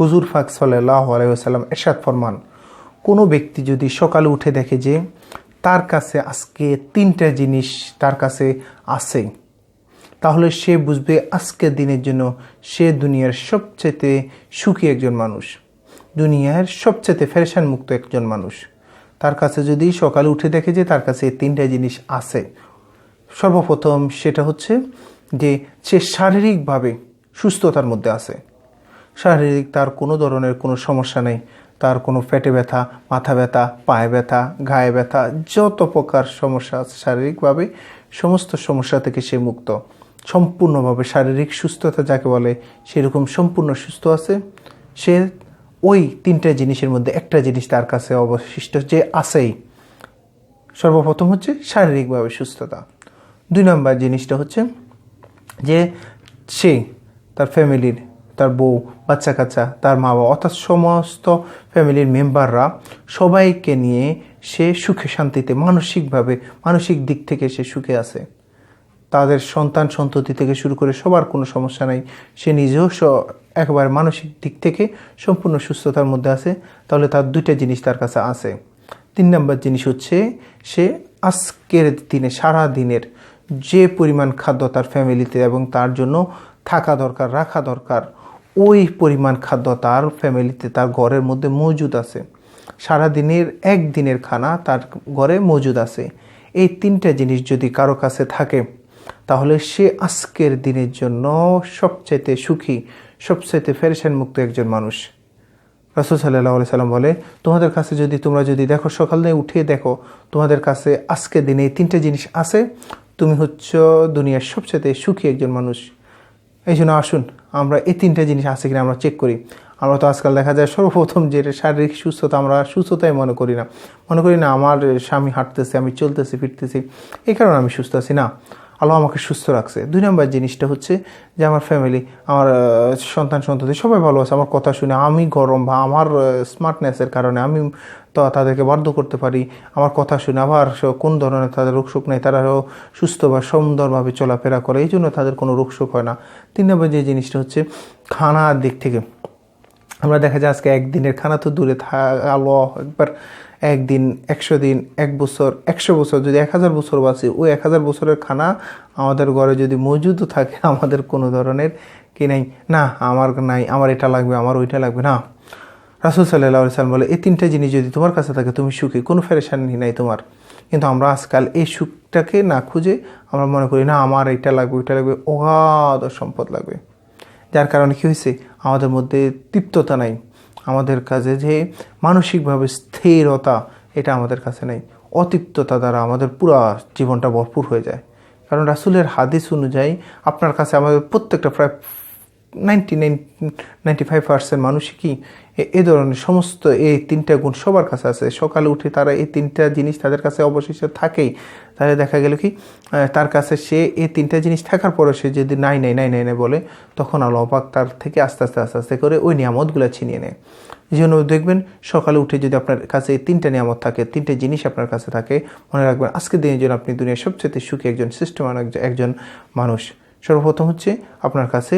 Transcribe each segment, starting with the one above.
হুজুর ফাক সাল্লাহ আলাইসাল্লাম এরশাদ ফরমান, কোনো ব্যক্তি যদি সকালে উঠে দেখে যে তার কাছে আজকে তিনটা জিনিস তার কাছে আছে, তাহলে সে বুঝবে আজকের দিনের জন্য সে দুনিয়ার সবচেয়ে সুখী একজন মানুষ, দুনিয়ার সবচেয়ে ফ্যাশন মুক্ত একজন মানুষ। তার কাছে যদি সকালে উঠে দেখে যে তার কাছে তিনটা জিনিস আছে, সর্বপ্রথম সেটা হচ্ছে যে সে শারীরিকভাবে সুস্থতার মধ্যে আছে। শারীরিক তার কোনো ধরনের কোনো সমস্যা নেই। তার কোনো পেটে ব্যথা, মাথা ব্যথা, পায়ে ব্যথা গায়ে ব্যথা, যত প্রকার সমস্যা আছে শারীরিকভাবে, সমস্ত সমস্যা থেকে সে মুক্ত। সম্পূর্ণভাবে শারীরিক সুস্থতা যাকে বলে, সেরকম সম্পূর্ণ সুস্থ আছে। সে ওই তিনটা জিনিসের মধ্যে একটা জিনিস তার কাছে অবশিষ্ট যে আছেই। সর্বপ্রথম হচ্ছে শারীরিকভাবে সুস্থতা। দুই নম্বর জিনিসটা হচ্ছে যে সে তার ফ্যামিলির তার বউ বাচ্চা কাচ্চা তার মা বাবা, অর্থাৎ সমস্ত ফ্যামিলির মেম্বাররা সবাইকে নিয়ে সে সুখে শান্তিতে, মানসিকভাবে, মানসিক দিক থেকে সে সুখে আছে। তাদের সন্তান সন্ততি থেকে শুরু করে সবার কোনো সমস্যা নাই। সে নিজেও স- একেবারে মানসিক দিক থেকে সম্পূর্ণ সুস্থতার মধ্যে আছে। তাহলে তার দুইটা জিনিস তার কাছে আছে। তিন নম্বর জিনিস হচ্ছে, সে আজকের দিনে সারা দিনের যে পরিমাণ খাদ্য তার ফ্যামিলিতে এবং তার জন্য থাকা দরকার, রাখা দরকার ওই পরিমাণ খাদ্য তার ফ্যামিলিতে, তার ঘরের মধ্যে মজুদ আছে। সারা দিনের একদিনের খানা তার ঘরে মজুদ আছে। এই তিনটা জিনিস যদি কারও কাছে থাকে, তাহলে সে আজকের দিনের জন্য সবচাইতে সুখী, সবচাইতে ফেরেশান মুক্ত একজন মানুষ। রাসুল সাল্লাহ সাল্লাম বলে, তোমাদের কাছে যদি, তোমরা যদি দেখো, সকাল দিয়ে উঠে দেখো, তোমাদের কাছে আজকের দিনে এই তিনটে জিনিস আছে, তুমি হচ্ছ দুনিয়ার সবচেয়ে সুখী একজন মানুষ। এই জন্য আসুন আমরা এই তিনটা জিনিস আছে কিনা আমরা চেক করি। আমরা তো আজকাল দেখা যায় সর্বপ্রথম যে শারীরিক সুস্থতা আমরা সুস্থতাই মনে করি না। মনে করি না, আমার স্বামী হাঁটতেছে, আমি চলতেছি, ফিরতেছি। এই কারণে আমি সুস্থ আছি। না আল্লাহ আমাকে সুস্থ রাখছে। দুই নম্বর জিনিসটা হচ্ছে যে আমার ফ্যামিলি আমার সন্তান সন্ততি সবাই ভালো আছে। আমার কথা শুনে আমি গরম বা আমার স্মার্টনেসের কারণে আমি তো তাদেরকে বাধ্য করতে পারি। আমার কথা শুনে আবার কোন ধরনের তাদের রোগ শোক নেই তারাও সুস্থ বা সুন্দরভাবে চলাফেরা করে, এই জন্য তাদের কোনো রোগ শোক হয় না। তিন নম্বর যে জিনিসটা হচ্ছে, খানার দিক থেকে আমরা দেখা যায় আজকে একদিনের খানা তো দূরে থাকালো একবার একদিন, একশো দিন, এক বছর, একশো বছর, যদি এক হাজার বছর বাঁচি, ওই এক হাজার বছরের খানা আমাদের ঘরে যদি মজুদও থাকে, আমাদের কোনো ধরনের কি নাই? না, আমার নাই, আমার এটা লাগবে, আমার ওইটা লাগবে, না। রাসুল সাল্লাহ সাল্লাম বলে, এই তিনটা জিনিস যদি তোমার কাছে থাকে, তুমি সুখী, কোনো ফেরেশানি নাই তোমার। কিন্তু আমরা আজকাল এই সুখটাকে না খুঁজে আমরা মনে করি, না, আমার এটা লাগবে, ওইটা লাগবে, অগাধ সম্পদ লাগবে। যার কারণে কী হয়েছে? আমাদের মধ্যে তৃপ্ততা নাই। আমাদের কাছে যে মানসিকভাবে স্থিরতা, এটা আমাদের কাছে নেই। অতৃপ্ততা দ্বারা আমাদের পুরো জীবনটা ভরপুর হয়ে যায়। কারণ রাসুলের হাদিস অনুযায়ী আপনার কাছে আমাদের প্রত্যেকটা প্রায় ninety nine, ninety five percent মানুষই কি এ- ধরনের সমস্ত এই তিনটা গুণ সবার কাছে আছে। সকালে উঠে তারা এই তিনটা জিনিস তাদের কাছে অবশেষে থাকেই। তাহলে দেখা গেল কি তার কাছে সে এই তিনটা জিনিস থাকার পরে সে যদি নাই নাই নাই নাই বলে, তখন আল্লাহ পাক তার থেকে আস্তে আস্তে আস্তে আস্তে করে ওই নিয়ামতগুলো ছিনিয়ে নেয়। এই জন্য দেখবেন সকালে উঠে যদি আপনার কাছে এই তিনটা নিয়ামত থাকে, তিনটে জিনিস আপনার কাছে থাকে, মনে রাখবেন আজকের দিনের জন্য আপনি দুনিয়ার সবচেয়ে সুখী একজন মানুষ একজন মানুষ। সর্বপ্রথম হচ্ছে আপনার কাছে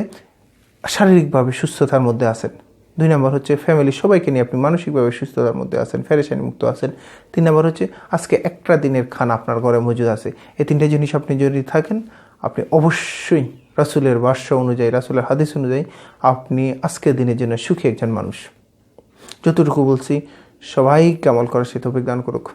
শারীরিকভাবে সুস্থতার মধ্যে আছেন। দুই নম্বর হচ্ছে ফ্যামিলি সবাইকে নিয়ে আপনি মানসিকভাবে সুস্থতার মধ্যে আছেন ফেরেশানি মুক্ত আছেন। তিন নম্বর হচ্ছে, আজকে একটা দিনের খানা আপনার ঘরে মজুদ আছে। এই তিনটে জিনিস আপনি যদি থাকেন, আপনি অবশ্যই রাসুলের বাস্য অনুযায়ী, রাসুলের হাদিস অনুযায়ী আপনি আজকের দিনের জন্য সুখী একজন মানুষ। যতটুকু বলছি সবাই কেমন করে সে তো দান করুক।